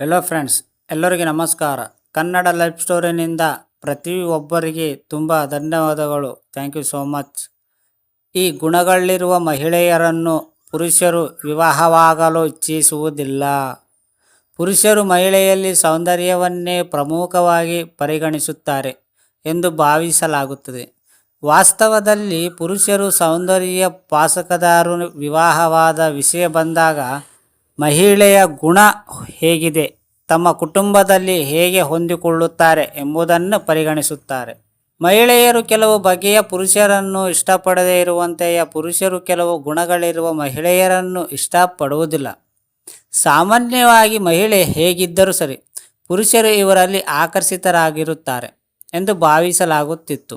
Hello friends ಎಲ್ಲರಿಗೆ ನಮಸ್ಕಾರ. Kannada life ಸ್ಟೋರಿನಿಂದ ಪ್ರತಿಯೊಬ್ಬರಿಗೆ ತುಂಬ ಧನ್ಯವಾದಗಳು. ಥ್ಯಾಂಕ್ ಯು ಸೋ ಮಚ್ ಈ ಗುಣಗಳಿರುವ ಮಹಿಳೆಯರನ್ನು ಪುರುಷರು ವಿವಾಹವಾಗಲು ಇಚ್ಛಿಸುವುದಿಲ್ಲ. ಪುರುಷರು ಮಹಿಳೆಯಲ್ಲಿ ಸೌಂದರ್ಯವನ್ನೇ ಪ್ರಮುಖವಾಗಿ ಪರಿಗಣಿಸುತ್ತಾರೆ ಎಂದು ಭಾವಿಸಲಾಗುತ್ತದೆ. ವಾಸ್ತವದಲ್ಲಿ ಪುರುಷರು ಸೌಂದರ್ಯ ಪಾಸಕದಾರು ವಿವಾಹವಾದ ವಿಷಯ ಬಂದಾಗ ಮಹಿಳೆಯ ಗುಣ ಹೇಗಿದೆ? ತಮ್ಮ ಕುಟುಂಬದಲ್ಲಿ ಹೇಗೆ ಹೊಂದಿಕೊಳ್ಳುತ್ತಾರೆ ಎಂಬುದನ್ನು ಪರಿಗಣಿಸುತ್ತಾರೆ. ಮಹಿಳೆಯರು ಕೆಲವು ಬಗೆಯ ಪುರುಷರನ್ನು ಇಷ್ಟಪಡದೇ ಇರುವಂತೆಯೇ ಪುರುಷರು ಕೆಲವು ಗುಣಗಳಿರುವ ಮಹಿಳೆಯರನ್ನು ಇಷ್ಟಪಡುವುದಿಲ್ಲ. ಸಾಮಾನ್ಯವಾಗಿ ಮಹಿಳೆ ಹೇಗಿದ್ದರೂ ಸರಿ ಪುರುಷರು ಇವರಲ್ಲಿ ಆಕರ್ಷಿತರಾಗಿರುತ್ತಾರೆ ಎಂದು ಭಾವಿಸಲಾಗುತ್ತಿತ್ತು.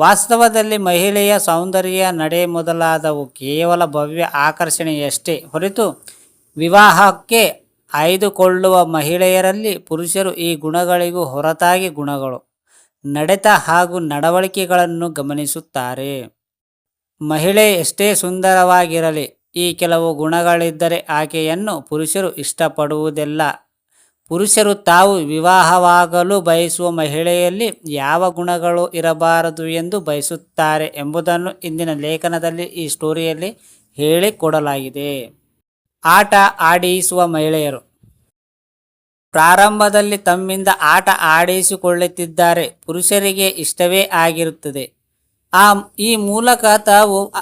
ವಾಸ್ತವದಲ್ಲಿ ಮಹಿಳೆಯ ಸೌಂದರ್ಯ ನಡೆ ಮೊದಲಾದವು ಕೇವಲ ಭವ್ಯ ಆಕರ್ಷಣೆಯಷ್ಟೇ ಹೊರತು ವಿವಾಹಕ್ಕೆ ಆಯ್ದುಕೊಳ್ಳುವ ಮಹಿಳೆಯರಲ್ಲಿ ಪುರುಷರು ಈ ಗುಣಗಳಿಗೂ ಹೊರತಾಗಿ ಗುಣಗಳು. ನಡೆತ ಹಾಗೂ ನಡವಳಿಕೆಗಳನ್ನು ಗಮನಿಸುತ್ತಾರೆ. ಮಹಿಳೆ ಎಷ್ಟೇ ಸುಂದರವಾಗಿರಲಿ, ಈ ಕೆಲವು ಗುಣಗಳಿದ್ದರೆ ಆಕೆಯನ್ನು ಪುರುಷರು ಇಷ್ಟಪಡುವುದಿಲ್ಲ. ಪುರುಷರು ತಾವು ವಿವಾಹವಾಗಲು ಬಯಸುವ ಮಹಿಳೆಯಲ್ಲಿ ಯಾವ ಗುಣಗಳು ಇರಬಾರದು ಎಂದು ಬಯಸುತ್ತಾರೆ ಎಂಬುದನ್ನು ಇಂದಿನ ಲೇಖನದಲ್ಲಿ ಈ ಸ್ಟೋರಿಯಲ್ಲಿ ಹೇಳಿಕೊಡಲಾಗಿದೆ. ಆಟ ಆಡಿಸುವ ಮಹಿಳೆಯರು. ಪ್ರಾರಂಭದಲ್ಲಿ ತಮ್ಮಿಂದ ಆಟ ಆಡಿಸಿಕೊಳ್ಳುತ್ತಿದ್ದಾರೆ. ಪುರುಷರಿಗೆ ಇಷ್ಟವೇ ಆಗಿರುತ್ತದೆ. ಆ, ಈ ಮೂಲಕ ತಾವು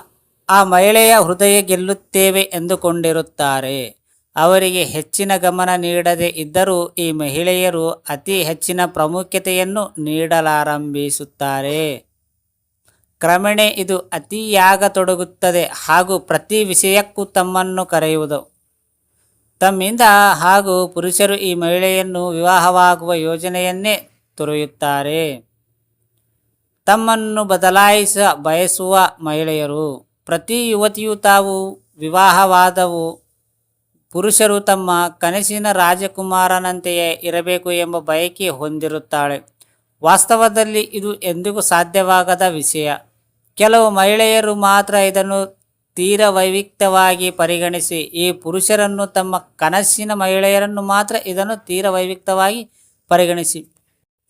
ಆ- ಮಹಿಳೆಯ ಹೃದಯ ಗೆಲ್ಲುತ್ತೇವೆ ಎಂದುಕೊಂಡಿರುತ್ತಾರೆ. ಅವರಿಗೆ ಹೆಚ್ಚಿನ ಗಮನ ನೀಡದೇ ಇದ್ದರೂ ಈ ಮಹಿಳೆಯರು ಅತಿ ಹೆಚ್ಚಿನ ಪ್ರಾಮುಖ್ಯತೆಯನ್ನು ನೀಡಲಾರಂಭಿಸುತ್ತಾರೆ. ಕ್ರಮೇಣ ಇದು ಅತಿಯಾಗತೊಡಗುತ್ತದೆ ಹಾಗೂ ಪ್ರತಿ ವಿಷಯಕ್ಕೂ ತಮ್ಮನ್ನು ಕರೆಯುವುದು. ತಮ್ಮಿಂದ ಹಾಗೂ ಪುರುಷರು ಈ ಮಹಿಳೆಯನ್ನು ವಿವಾಹವಾಗುವ ಯೋಜನೆಯನ್ನೇ ತೊರೆಯುತ್ತಾರೆ. ತಮ್ಮನ್ನು ಬದಲಾಯಿಸ ಬಯಸುವ ಮಹಿಳೆಯರು, ಪ್ರತಿ ಯುವತಿಯು ತಾವು ವಿವಾಹವಾದವು, ಪುರುಷರು ತಮ್ಮ ಕನಸಿನ ರಾಜಕುಮಾರನಂತೆಯೇ ಇರಬೇಕು ಎಂಬ ಬಯಕೆ ಹೊಂದಿರುತ್ತಾಳೆ. ವಾಸ್ತವದಲ್ಲಿ ಇದು ಎಂದಿಗೂ ಸಾಧ್ಯವಾಗದ ವಿಷಯ. ಕೆಲವು ಮಹಿಳೆಯರು ಮಾತ್ರ ಇದನ್ನು ತೀರ ವೈವಿಕ್ತವಾಗಿ ಪರಿಗಣಿಸಿ, ಈ ಪುರುಷರನ್ನು ತಮ್ಮ ಕನಸಿನ ಮಹಿಳೆಯರನ್ನು ಮಾತ್ರ ಇದನ್ನು ತೀರ ವೈವಿಕ್ತವಾಗಿ ಪರಿಗಣಿಸಿ.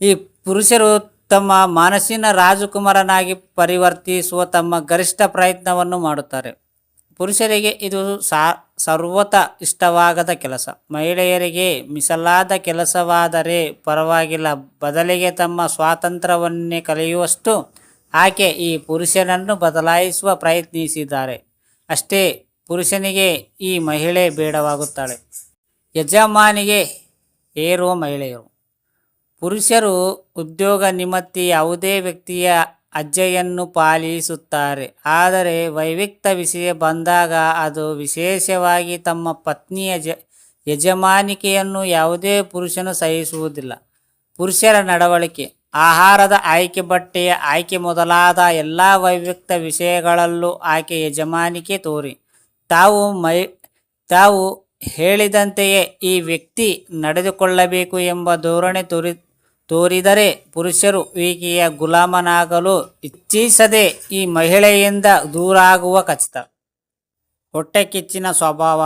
ಈ ಪುರುಷರು ತಮ್ಮ ಮನಸ್ಸಿನ ರಾಜಕುಮಾರನಾಗಿ ಪರಿವರ್ತಿಸುವ ತಮ್ಮ ಗರಿಷ್ಠ ಪ್ರಯತ್ನವನ್ನು ಮಾಡುತ್ತಾರೆ. ಪುರುಷರಿಗೆ ಇದು ಸರ್ವತ ಇಷ್ಟವಾಗದ ಕೆಲಸ. ಮಹಿಳೆಯರಿಗೆ ಮೀಸಲಾದ ಕೆಲಸವಾದರೆ ಪರವಾಗಿಲ್ಲ. ಬದಲಿಗೆ ತಮ್ಮ ಸ್ವಾತಂತ್ರ್ಯವನ್ನೇ ಕಲಿಯುವಷ್ಟು ಆಕೆ ಈ ಪುರುಷನನ್ನು ಬದಲಾಯಿಸುವ ಪ್ರಯತ್ನಿಸಿದ್ದಾರೆ. ಅಷ್ಟೇ ಪುರುಷನಿಗೆ ಈ ಮಹಿಳೆ ಬೇಡವಾಗುತ್ತಾಳೆ. ಯಜಮಾನಿಗೆ ಏರುವ ಮಹಿಳೆಯರು. ಪುರುಷರು ಉದ್ಯೋಗ ನಿಮತ್ತಿ ಯಾವುದೇ ವ್ಯಕ್ತಿಯ ಅಜ್ಜೆಯನ್ನು ಪಾಲಿಸುತ್ತಾರೆ. ಆದರೆ ವೈವಿಕ್ತ ವಿಷಯ ಬಂದಾಗ ಅದು ವಿಶೇಷವಾಗಿ ತಮ್ಮ ಪತ್ನಿಯ ಯಜಮಾನಿಕೆಯನ್ನು ಯಾವುದೇ ಪುರುಷನು ಸಹಿಸುವುದಿಲ್ಲ. ಪುರುಷರ ನಡವಳಿಕೆ. ಆಹಾರದ ಆಯ್ಕೆ ಬಟ್ಟೆಯ ಆಯ್ಕೆ ಮೊದಲಾದ ಎಲ್ಲ ವೈವಿಕ್ತ ವಿಷಯಗಳಲ್ಲೂ ಆಕೆ ಯಜಮಾನಿಕೆ ತೋರಿ. ತಾವು ಮೈ, ತಾವು ಹೇಳಿದಂತೆಯೇ ಈ ವ್ಯಕ್ತಿ ನಡೆದುಕೊಳ್ಳಬೇಕು ಎಂಬ ಧೋರಣೆ ತೋರಿ, ತೋರಿದರೆ ಪುರುಷರು ಈಕೆಯ ಗುಲಾಮನಾಗಲು ಇಚ್ಛಿಸದೆ ಈ ಮಹಿಳೆಯಿಂದ ದೂರಾಗುವ ಖಚಿತ ಹೊಟ್ಟೆ ಕಿಚ್ಚಿನ ಸ್ವಭಾವ.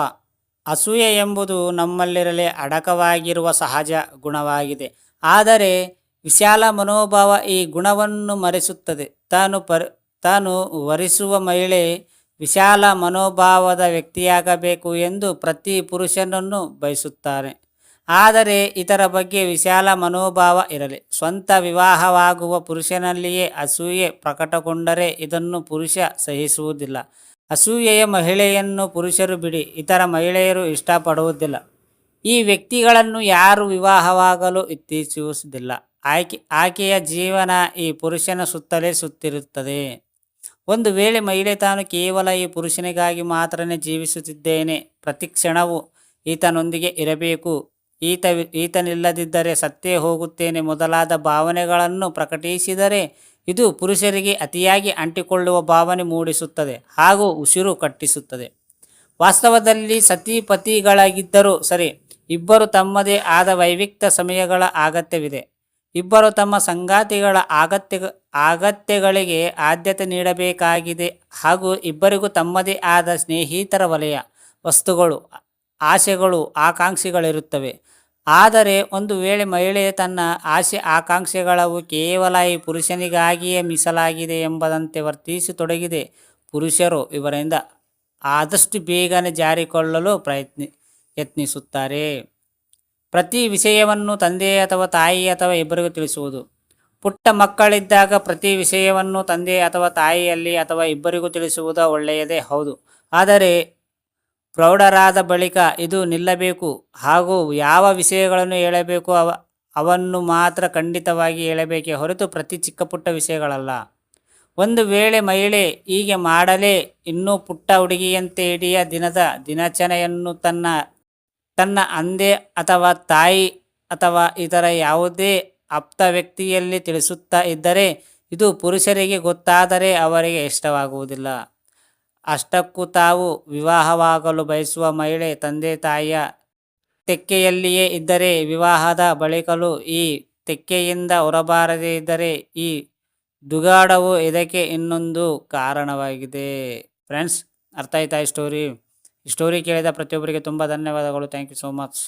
ಅಸೂಯೆ ಎಂಬುದು ನಮ್ಮಲ್ಲಿರಲಿ ಅಡಕವಾಗಿರುವ ಸಹಜ ಗುಣವಾಗಿದೆ. ಆದರೆ ವಿಶಾಲ ಮನೋಭಾವ ಈ ಗುಣವನ್ನು ಮರೆಸುತ್ತದೆ. ತಾನು ಪರ್, ತಾನು ವರಿಸುವ ಮಹಿಳೆ ವಿಶಾಲ ಮನೋಭಾವದ ವ್ಯಕ್ತಿಯಾಗಬೇಕು ಎಂದು ಪ್ರತಿ ಪುರುಷನನ್ನು ಬಯಸುತ್ತಾರೆ. ಆದರೆ ಇದರ ಬಗ್ಗೆ ವಿಶಾಲ ಮನೋಭಾವ ಇರಲಿ. ಸ್ವಂತ ವಿವಾಹವಾಗುವ ಪುರುಷನಲ್ಲಿಯೇ ಅಸೂಯೆ ಪ್ರಕಟಗೊಂಡರೆ ಇದನ್ನು ಪುರುಷ ಸಹಿಸುವುದಿಲ್ಲ. ಅಸೂಯೆಯ ಮಹಿಳೆಯನ್ನು ಪುರುಷರು ಬಿಡಿ, ಇತರ ಮಹಿಳೆಯರು ಇಷ್ಟಪಡುವುದಿಲ್ಲ. ಈ ವ್ಯಕ್ತಿಗಳನ್ನು ಯಾರು ವಿವಾಹವಾಗಲು ಇಚ್ಛಿಸುವುದಿಲ್ಲ ಆಯ್ಕೆ ಆಕೆಯ ಜೀವನ ಈ ಪುರುಷನ ಸುತ್ತಲೇ ಸುತ್ತಿರುತ್ತದೆ. ಒಂದು ವೇಳೆ ಮಹಿಳೆ ತಾನು ಕೇವಲ ಈ ಪುರುಷನಿಗಾಗಿ ಮಾತ್ರನೇ ಜೀವಿಸುತ್ತಿದ್ದೇನೆ, ಪ್ರತಿ ಕ್ಷಣವು ಈತನೊಂದಿಗೆ ಇರಬೇಕು. ಈತ, ಈತನಿಲ್ಲದಿದ್ದರೆ ಸತ್ತೇ ಹೋಗುತ್ತೇನೆ ಮೊದಲಾದ ಭಾವನೆಗಳನ್ನು ಪ್ರಕಟಿಸಿದರೆ ಇದು ಪುರುಷರಿಗೆ ಅತಿಯಾಗಿ ಅಂಟಿಕೊಳ್ಳುವ ಭಾವನೆ ಮೂಡಿಸುತ್ತದೆ, ಹಾಗೂ ಉಸಿರು ಕಟ್ಟಿಸುತ್ತದೆ. ವಾಸ್ತವದಲ್ಲಿ ಸತಿಪತಿಗಳಾಗಿದ್ದರೂ ಸರಿ, ಇಬ್ಬರು ತಮ್ಮದೇ ಆದ ವೈವಿಕ್ತ ಸಮಯಗಳ ಅಗತ್ಯವಿದೆ. ಇಬ್ಬರು ತಮ್ಮ ಸಂಗಾತಿಗಳ ಅಗತ್ಯ ಅಗತ್ಯಗಳಿಗೆ ಆದ್ಯತೆ ನೀಡಬೇಕಾಗಿದೆ ಹಾಗೂ ಇಬ್ಬರಿಗೂ ತಮ್ಮದೇ ಆದ ಸ್ನೇಹಿತರ ವಲಯ, ವಸ್ತುಗಳು, ಆಸೆಗಳು, ಆಕಾಂಕ್ಷೆಗಳಿರುತ್ತವೆ. ಆದರೆ ಒಂದು ವೇಳೆ ಮಹಿಳೆ ತನ್ನ ಆಸೆ, ಆಕಾಂಕ್ಷೆಗಳವು ಕೇವಲ ಈ ಪುರುಷನಿಗಾಗಿಯೇ ಮೀಸಲಾಗಿದೆ ಎಂಬುದಂತೆ ವರ್ತಿಸತೊಡಗಿದೆ ಪುರುಷರು ಇವರಿಂದ ಆದಷ್ಟು ಬೇಗನೆ ಜಾರಿಕೊಳ್ಳಲು ಪ್ರಯತ್ನಿ, ಯತ್ನಿಸುತ್ತಾರೆ. ಪ್ರತಿ ವಿಷಯವನ್ನು ತಂದೆ ಅಥವಾ ತಾಯಿ ಅಥವಾ ಇಬ್ಬರಿಗೂ ತಿಳಿಸುವುದು. ಪುಟ್ಟ ಮಕ್ಕಳಿದ್ದಾಗ ಪ್ರತಿ ವಿಷಯವನ್ನು ತಂದೆ ಅಥವಾ ತಾಯಿಯಲ್ಲಿ ಅಥವಾ ಇಬ್ಬರಿಗೂ ತಿಳಿಸುವುದು ಒಳ್ಳೆಯದೇ, ಹೌದು. ಆದರೆ ಪ್ರೌಢರಾದ ಬಳಿಕ ಇದು ನಿಲ್ಲಬೇಕು. ಹಾಗೂ ಯಾವ ವಿಷಯಗಳನ್ನು ಹೇಳಬೇಕು ಅವ, ಅವನ್ನು ಮಾತ್ರ ಖಂಡಿತವಾಗಿ ಹೇಳಬೇಕೇ ಹೊರತು ಪ್ರತಿ ಚಿಕ್ಕ ಪುಟ್ಟ ವಿಷಯಗಳಲ್ಲ. ಒಂದು ವೇಳೆ ಮಹಿಳೆ ಹೀಗೆ ಮಾಡಲೇ ಇನ್ನೂ ಪುಟ್ಟ ಹುಡುಗಿಯಂತೆ ಇಡೀ ದಿನದ ದಿನಚನೆಯನ್ನು ತನ್ನ ತನ್ನ ಅಂದೆ ಅಥವಾ ತಾಯಿ ಅಥವಾ ಇತರ ಯಾವುದೇ ಆಪ್ತ ವ್ಯಕ್ತಿಯಲ್ಲಿ ತಿಳಿಸುತ್ತಾ ಇದ್ದರೆ ಇದು ಪುರುಷರಿಗೆ ಗೊತ್ತಾದರೆ ಅವರಿಗೆ ಇಷ್ಟವಾಗುವುದಿಲ್ಲ. ಅಷ್ಟಕ್ಕೂ ತಾವು ವಿವಾಹವಾಗಲು ಬಯಸುವ ಮಹಿಳೆ ತಂದೆ ತಾಯಿಯ ತೆಕ್ಕೆಯಲ್ಲಿಯೇ ಇದ್ದರೆ ವಿವಾಹದ ಬಳಿಕಲು ಈ ತೆಕ್ಕೆಯಿಂದ ಹೊರಬಾರದೇ ಇದ್ದರೆ ಈ ದುಗಾಡವು ಇದಕ್ಕೆ ಇನ್ನೊಂದು ಕಾರಣವಾಗಿದೆ. ಫ್ರೆಂಡ್ಸ್ ಅರ್ಥ ಆಯ್ತಾ ಸ್ಟೋರಿ? ಈ ಸ್ಟೋರಿ ಕೇಳಿದ ಪ್ರತಿಯೊಬ್ಬರಿಗೆ ತುಂಬ ಧನ್ಯವಾದಗಳು. Thank you so much